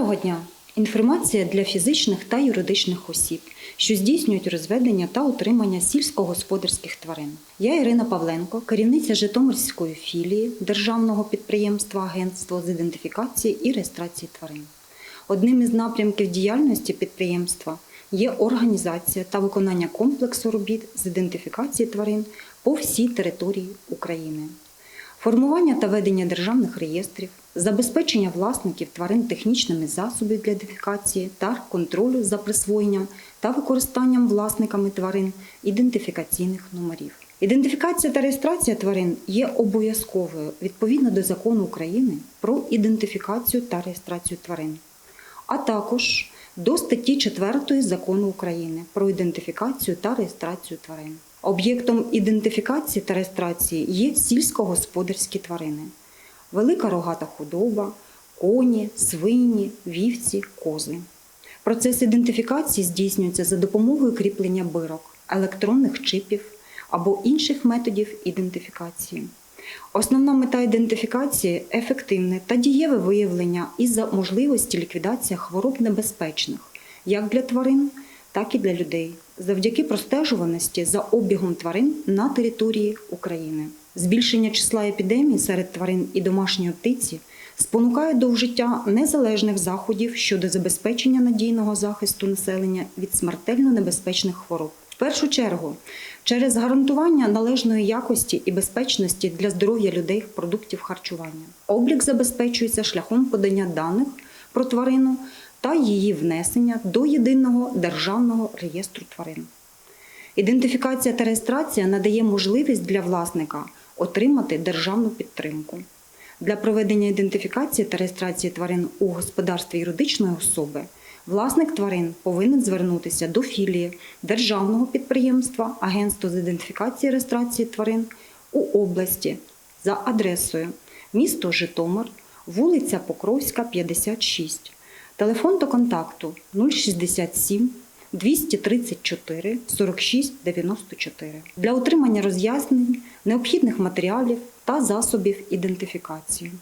дня! Інформація для фізичних та юридичних осіб, що здійснюють розведення та утримання сільськогосподарських тварин. Я Ірина Павленко, керівниця Житомирської філії Державного підприємства Агентство з ідентифікації і реєстрації тварин. Одним із напрямків діяльності підприємства є організація та виконання комплексу робіт з ідентифікації тварин по всій території України. Формування та ведення державних реєстрів, забезпечення власників тварин технічними засобами для ідентифікації та контролю за присвоєнням та використанням власниками тварин ідентифікаційних номерів. Ідентифікація та реєстрація тварин є обов'язковою відповідно до закону України про ідентифікацію та реєстрацію тварин, а також до статті 4 закону України про ідентифікацію та реєстрацію тварин. Об'єктом ідентифікації та реєстрації є сільськогосподарські тварини, велика рогата худоба, коні, свині, вівці, кози. Процес ідентифікації здійснюється за допомогою кріплення бирок, електронних чипів або інших методів ідентифікації. Основна мета ідентифікації ефективне та дієве виявлення і за можливості ліквідація хвороб небезпечних як для тварин, так і для людей, завдяки простежуваності за обігом тварин на території України. Збільшення числа епідемій серед тварин і домашньої птиці спонукає до вжиття незалежних заходів щодо забезпечення надійного захисту населення від смертельно небезпечних хвороб. В першу чергу, через гарантування належної якості і безпечності для здоров'я людей продуктів харчування. Облік забезпечується шляхом подання даних про тварину та її внесення до єдиного державного реєстру тварин. Ідентифікація та реєстрація надає можливість для власника отримати державну підтримку. Для проведення ідентифікації та реєстрації тварин у господарстві юридичної особи власник тварин повинен звернутися до філії державного підприємства Агентство з ідентифікації і реєстрації тварин у області за адресою місто Житомир, вулиця Покровська, 56. Телефон до контакту 067 234 46 94 для отримання роз'яснень, необхідних матеріалів та засобів ідентифікації.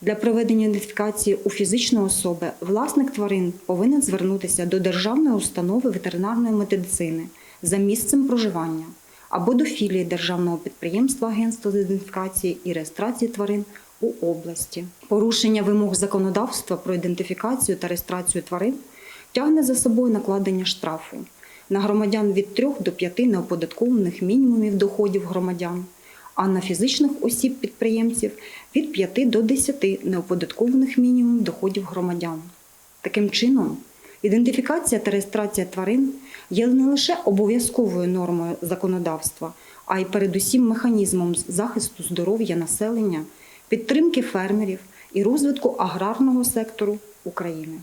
Для проведення ідентифікації у фізичної особи власник тварин повинен звернутися до Державної установи ветеринарної медицини за місцем проживання або до філії Державного підприємства Агентства з ідентифікації і реєстрації тварин у області. Порушення вимог законодавства про ідентифікацію та реєстрацію тварин тягне за собою накладення штрафу на громадян від 3 до 5 неоподаткованих мінімумів доходів громадян, а на фізичних осіб-підприємців від 5 до 10 неоподаткованих мінімумів доходів громадян. Таким чином, ідентифікація та реєстрація тварин є не лише обов'язковою нормою законодавства, а й передусім механізмом захисту здоров'я населення, підтримки фермерів і розвитку аграрного сектору України.